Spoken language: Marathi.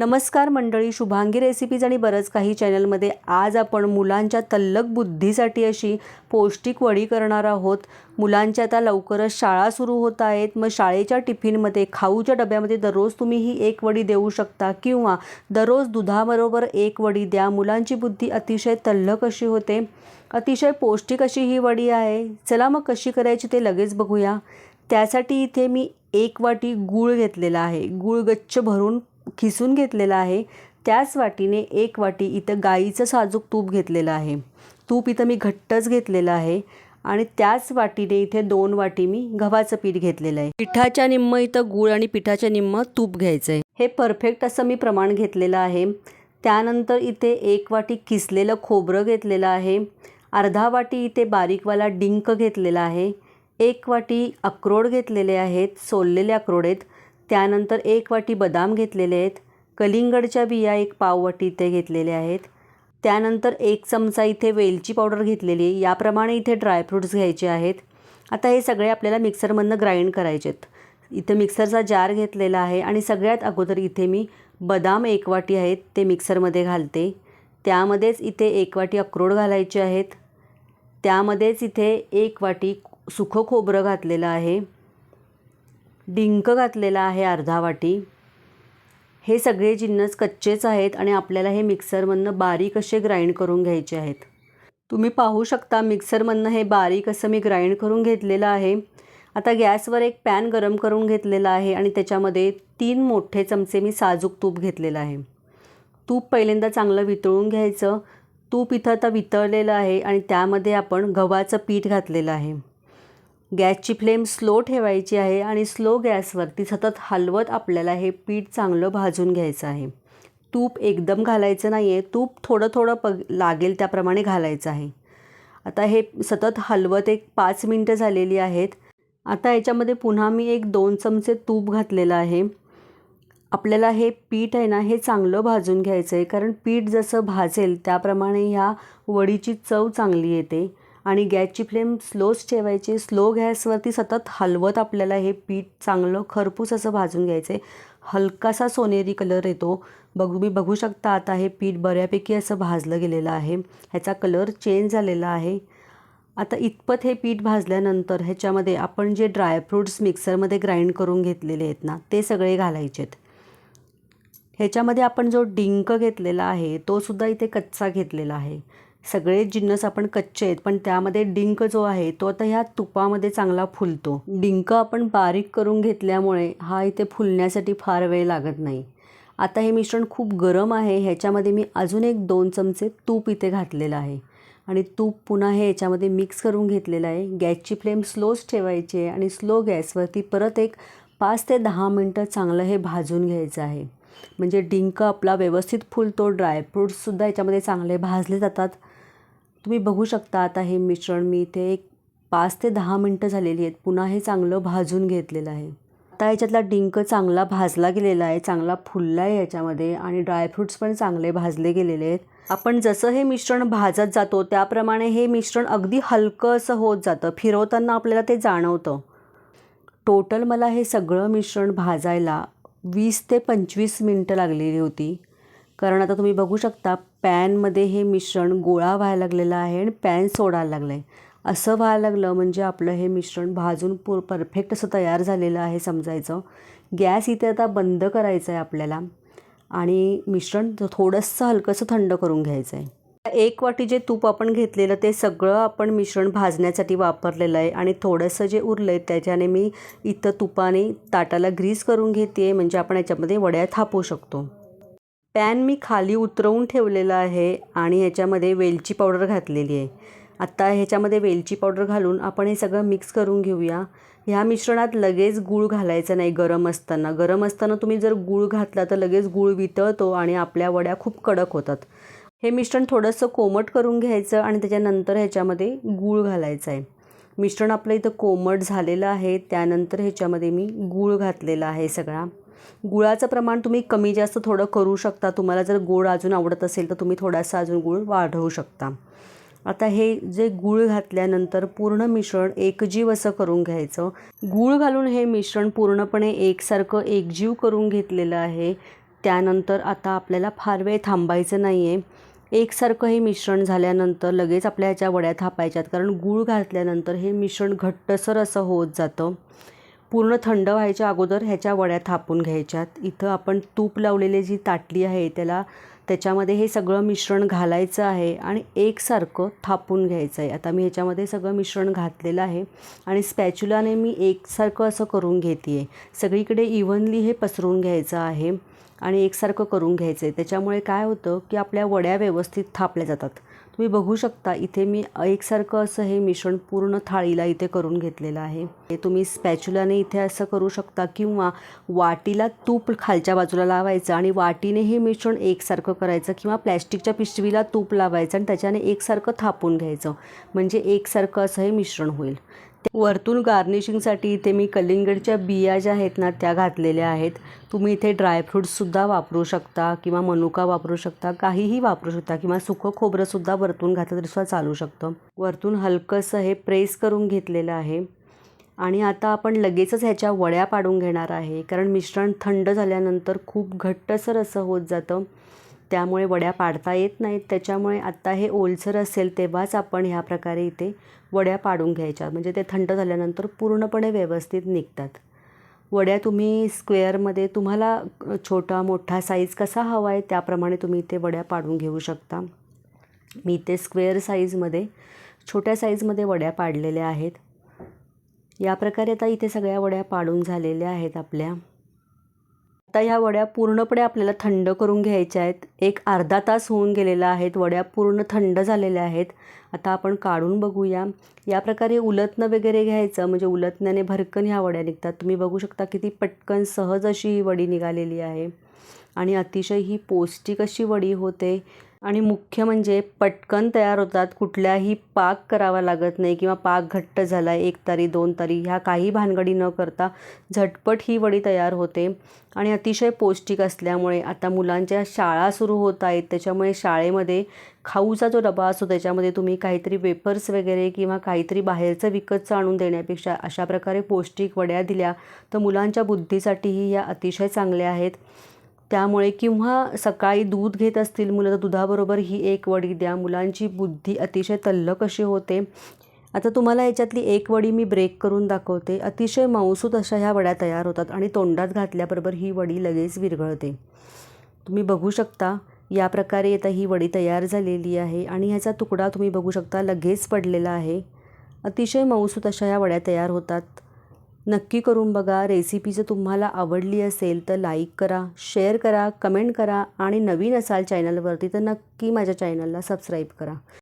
नमस्कार मंडळी शुभांगी रेसिपीज आणि बरंच काही चॅनलमध्ये आज आपण मुलांच्या तल्लक बुद्धीसाठी अशी पौष्टिक वडी करणार आहोत. मुलांच्या आता लवकरच शाळा सुरू होत आहेत. मग शाळेच्या टिफिनमध्ये खाऊच्या डब्यामध्ये दररोज तुम्ही ही एक वडी देऊ शकता किंवा दररोज दुधाबरोबर एक वडी द्या. मुलांची बुद्धी अतिशय तल्लक अशी होते. अतिशय पौष्टिक अशी ही वडी आहे. चला मग कशी करायची ते लगेच बघूया. त्यासाठी इथे मी एक वाटी गूळ घेतलेला आहे. गूळ गच्च भरून खिसून घेतलेला आहे. त्याच वाटीने एक वाटी इथं गाईचं साजूक तूप घेतलेलं आहे. तूप इथं मी घट्टच घेतलेलं आहे आणि त्याच वाटीने इथे दोन वाटी मी गव्हाचं पीठ घेतलेलं आहे. पिठाच्या निम्म इथं गूळ आणि पिठाच्या निम्म तूप घ्यायचं आहे हे परफेक्ट असं मी प्रमाण घेतलेलं आहे. त्यानंतर इथे एक वाटी किसलेलं खोबरं घेतलेलं आहे. अर्धा वाटी इथे बारीकवाला डिंक घेतलेला आहे. एक वाटी अक्रोड घेतलेले आहेत सोललेले अक्रोड आहेत. त्यानंतर एक वाटी बदाम घेतलेले आहेत. कलिंगडच्या बिया एक पाव वाटी इथे घेतलेले आहेत. त्यानंतर एक चमचा इथे वेलची पावडर घेतलेली आहे. याप्रमाणे इथे ड्रायफ्रूट्स घ्यायचे आहेत. आता हे सगळे आपल्याला मिक्सरमधनं ग्राइंड करायचे आहेत. इथं मिक्सरचा जार घेतलेला आहे आणि सगळ्यात अगोदर इथे मी बदाम एक वाटी आहेत ते मिक्सरमध्ये घालते. त्यामध्येच इथे एक वाटी अक्रोड घालायचे आहेत. त्यामध्येच इथे एक वाटी सुखं खोबरं घातलेलं आहे. डिंक घातलेला आहे अर्धा वाटी. हे सगळे जिन्नस कच्चेच आहेत आणि आपल्याला हे मिक्सरमधनं बारीक असे ग्राइंड करून घ्यायचे आहेत. तुम्ही पाहू शकता मिक्सरमधनं हे बारीक असं मी ग्राइंड करून घेतलेलं आहे. आता गॅसवर एक पॅन गरम करून घेतलेला आहे आणि त्याच्यामध्ये तीन मोठे चमचे मी साजूक तूप घेतलेलं आहे. तूप पहिल्यांदा चांगलं वितळून घ्यायचं. तूप इथं आता वितळलेलं आहे आणि त्यामध्ये आपण गव्हाचं पीठ घातलेलं आहे. गॅसची फ्लेम स्लो ठेवायची आहे आणि स्लो गॅसवरती सतत हलवत आपल्याला हे पीठ चांगलं भाजून घ्यायचं आहे. तूप एकदम घालायचं नाही आहे तूप थोडं थोडं पग लागेल त्याप्रमाणे घालायचं आहे. आता हे सतत हलवत एक पाच मिनटं झालेली आहेत. आता याच्यामध्ये पुन्हा मी एक दोन चमचे तूप घातलेलं आहे. आपल्याला हे पीठ आहे ना हे चांगलं भाजून घ्यायचं आहे कारण पीठ जसं भाजेल त्याप्रमाणे ह्या वडीची चव चांगली येते. आणि गॅसची फ्लेम स्लोच ठेवायची. स्लो गॅसवरती सतत हलवत आपल्याला हे पीठ चांगलं खरपूस असं भाजून घ्यायचं आहे हलकासा सोनेरी कलर येतो. बघू मी बघू शकता आता हे पीठ बऱ्यापैकी असं भाजलं गेलेलं आहे. ह्याचा कलर चेंज झालेला आहे. आता इतपत हे पीठ भाजल्यानंतर ह्याच्यामध्ये आपण जे ड्रायफ्रूट्स मिक्सरमध्ये ग्राइंड करून घेतलेले आहेत ना ते सगळे घालायचे आहेत ह्याच्यामध्ये आपण जो डिंक घेतलेला आहे तोसुद्धा इथे कच्चा घेतलेला आहे. सगळे जिन्नस आपण कच्चे आहेत पण त्यामध्ये डिंक जो आहे तो आता ह्या तुपामध्ये चांगला फुलतो. डिंक आपण बारीक करून घेतल्यामुळे हा इथे फुलण्यासाठी फार वेळ लागत नाही. आता हे मिश्रण खूप गरम आहे ह्याच्यामध्ये मी अजून एक दोन चमचे तूप इथे घातलेलं आहे. आणि तूप पुन्हा हे याच्यामध्ये मिक्स करून घेतलेलं आहे. गॅसची फ्लेम स्लोच ठेवायची आहे आणि स्लो गॅसवरती परत एक पाच ते दहा मिनटं चांगलं हे भाजून घ्यायचं आहे. म्हणजे डिंक आपला व्यवस्थित फुलतो ड्रायफ्रूट्ससुद्धा याच्यामध्ये चांगले भाजले जातात. तुम्ही बघू शकता आता हे मिश्रण मी इथे एक पाच ते दहा मिनटं झालेली आहेत. पुन्हा हे चांगलं भाजून घेतलेलं आहे. आता याच्यातला डिंक चांगला भाजला गेलेला आहे चांगला फुलला आहे याच्यामध्ये आणि ड्रायफ्रूट्स पण चांगले भाजले गेलेले आहेत. आपण जसं हे मिश्रण भाजत जातो त्याप्रमाणे हे मिश्रण अगदी हलकं असं होत जातं. फिरवताना आपल्याला ते जाणवतं. टोटल मला हे सगळं मिश्रण भाजायला वीस ते पंचवीस मिनटं लागलेली होती. कारण आता तुम्ही बघू शकता पॅनमध्ये हे मिश्रण गोळा व्हायला लागलेलं आहे आणि पॅन सोडायला लागलं आहे असं व्हायला लागलं म्हणजे आपलं हे मिश्रण भाजून पूर परफेक्ट असं तयार झालेलं आहे समजायचं. गॅस इथे आता बंद करायचं आहे आपल्याला आणि मिश्रण थोडंसं हलकंसं थंड करून घ्यायचं आहे एक वाटी जे तूप आपण घेतलेलं ते सगळं आपण मिश्रण भाजण्यासाठी वापरलेलं आहे आणि थोडंसं जे उरलं आहे त्याच्याने मी इथं तुपाने ताटाला ग्रीस करून घेते म्हणजे आपण याच्यामध्ये वड्या थापू शकतो. पॅन मी खाली उतरवून ठेवलेला आहे आणि ह्याच्यामध्ये वेलची पावडर घातलेली आहे. आत्ता ह्याच्यामध्ये वेलची पावडर घालून आपण हे सगळं मिक्स करून घेऊया. ह्या मिश्रणात लगेच गूळ घालायचं नाही गरम असताना. गरम असताना तुम्ही जर गूळ घातला तर लगेच गूळ वितळतो आणि आपल्या वड्या खूप कडक होतात. हे मिश्रण थोडंसं कोमट करून घ्यायचं आणि त्याच्यानंतर ह्याच्यामध्ये गूळ घालायचं आहे. मिश्रण आपलं इथं कोमट झालेलं आहे. त्यानंतर ह्याच्यामध्ये मी गूळ घातलेला आहे सगळा. गुळाचं प्रमाण तुम्ही कमी जास्त थोडं करू शकता. तुम्हाला जर गोड अजून आवडत असेल तर तुम्ही थोडासा अजून गूळ वाढवू शकता. आता हे जे गूळ घातल्यानंतर पूर्ण मिश्रण एकजीव असं करून घ्यायचं. गूळ घालून हे मिश्रण पूर्णपणे एकसारखं एकजीव करून घेतलेलं आहे. त्यानंतर आता आपल्याला फार वेळ थांबायचं नाही आहे एकसारखं हे मिश्रण झाल्यानंतर लगेच आपल्या ह्याच्या वड्या थापायच्यात कारण गूळ घातल्यानंतर हे मिश्रण घट्टसर असं होत जातं. पूर्ण थंड व्हायच्या अगोदर ह्याच्या वड्या थापून घ्यायच्यात. इथं आपण तूप लावलेली जी ताटली आहे त्याला त्याच्यामध्ये हे सगळं मिश्रण घालायचं आहे आणि एकसारखं थापून घ्यायचं आहे आता मी ह्याच्यामध्ये सगळं मिश्रण घातलेलं आहे आणि स्पॅच्युलाने मी एकसारखं असं करून घेते आहे सगळीकडे इव्हनली हे पसरून घ्यायचं आहे आणि एकसारखं करून घ्यायचं आहे त्याच्यामुळे काय होतं की आपल्या वड्या व्यवस्थित थापल्या जातात. तुम्ही बघू शकता इथे मी एकसारखं असं हे मिश्रण पूर्ण थाळीला इथे करून घेतलेलं आहे. हे तुम्ही स्पॅच्युलाने इथे असं करू शकता किंवा वाटीला तूप खालच्या बाजूला लावायचं आणि वाटीने हे मिश्रण एकसारखं करायचं किंवा प्लॅस्टिकच्या पिशवीला तूप लावायचं आणि त्याच्याने एकसारखं थापून घ्यायचं. म्हणजे एकसारखं असं हे मिश्रण होईल. वरतून गार्निशिंगसाठी इथे मी कलिंगडच्या बिया ज्या आहेत ना त्या घातलेल्या आहेत. तुम्ही इथे ड्रायफ्रूट्ससुद्धा वापरू शकता किंवा मनुका वापरू शकता काहीही वापरू शकता किंवा सुकं खोबरंसुद्धा वरतून घातलं तरीसुद्धा चालू शकतं. वरतून हलकंसं हे प्रेस करून घेतलेलं आहे. आणि आता आपण लगेचच ह्याच्या वड्या पाडून घेणार आहे कारण मिश्रण थंड झाल्यानंतर खूप घट्टसर असं होत जातं. त्यामुळे वड्या पाडता येत नाहीत. त्याच्यामुळे आत्ता हे ओलसर असेल तेव्हाच आपण ह्या प्रकारे इथे वड्या पाडून घ्यायच्या. म्हणजे ते थंड झाल्यानंतर पूर्णपणे व्यवस्थित निघतात. वड्या तुम्ही स्क्वेअरमध्ये तुम्हाला छोटा मोठा साईज कसा हवा आहे त्याप्रमाणे तुम्ही इथे वड्या पाडून घेऊ शकता. मी इथे स्क्वेअर साईजमध्ये छोट्या साईजमध्ये वड्या पाडलेल्या आहेत. या प्रकारे आता इथे सगळ्या वड्या पाडून झालेल्या आहेत आपल्या. आता ह्या वड्या पूर्णपणे आपल्याला थंड करून घ्यायच्या आहेत. एक अर्धा तास होऊन गेलेला आहेत. वड्या पूर्ण थंड झालेल्या आहेत. आता आपण काढून बघूया. या प्रकारे उलतणं वगैरे घ्यायचं म्हणजे उलटण्याने भरकन ह्या वड्या निघतात. तुम्ही बघू शकता किती पटकन सहज अशी ही वडी निघालेली आहे. आणि अतिशय ही पौष्टिक अशी वडी होते. आणि मुख्य म्हणजे पटकन तयार होतात. कुठल्याही पाक करावा लागत नाही किंवा पाक घट्ट झाला आहे एक तारी दोन तारी ह्या काही भानगडी न करता झटपट ही वडी तयार होते. आणि अतिशय पौष्टिक असल्यामुळे आता मुलांच्या शाळा सुरू होत आहेत. त्याच्यामुळे शाळेमध्ये खाऊचा जो डबा असतो त्याच्यामध्ये तुम्ही काहीतरी वेफर्स वगैरे किंवा काहीतरी बाहेरचं विकतचं आणून देण्यापेक्षा अशा प्रकारे पौष्टिक वड्या दिल्या तर मुलांच्या बुद्धीसाठीही या अतिशय चांगल्या आहेत. त्यामुळे किंवा सकाळी दूध घेत असतील मुलं तर दुधाबरोबर ही एक वडी द्या. मुलांची बुद्धी अतिशय तल्लक अशी होते. आता तुम्हाला याच्यातली एक वडी मी ब्रेक करून दाखवते. अतिशय मांसूत अशा ह्या वड्या तयार होतात आणि तोंडात घातल्याबरोबर ही वडी लगेच विरघळते. तुम्ही बघू शकता या प्रकारे आता ही वडी तयार झालेली आहे आणि ह्याचा तुकडा तुम्ही बघू शकता लगेच पडलेला आहे. अतिशय मऊसूत अशा ह्या वड्या तयार होतात. नक्की करून बघा. रेसिपी जर तुम्हाला आवडली असेल तर लाईक करा शेअर करा कमेंट करा आणि नवीन असाल चॅनलवरती तर नक्की माझ्या चॅनलला सबस्क्राईब करा.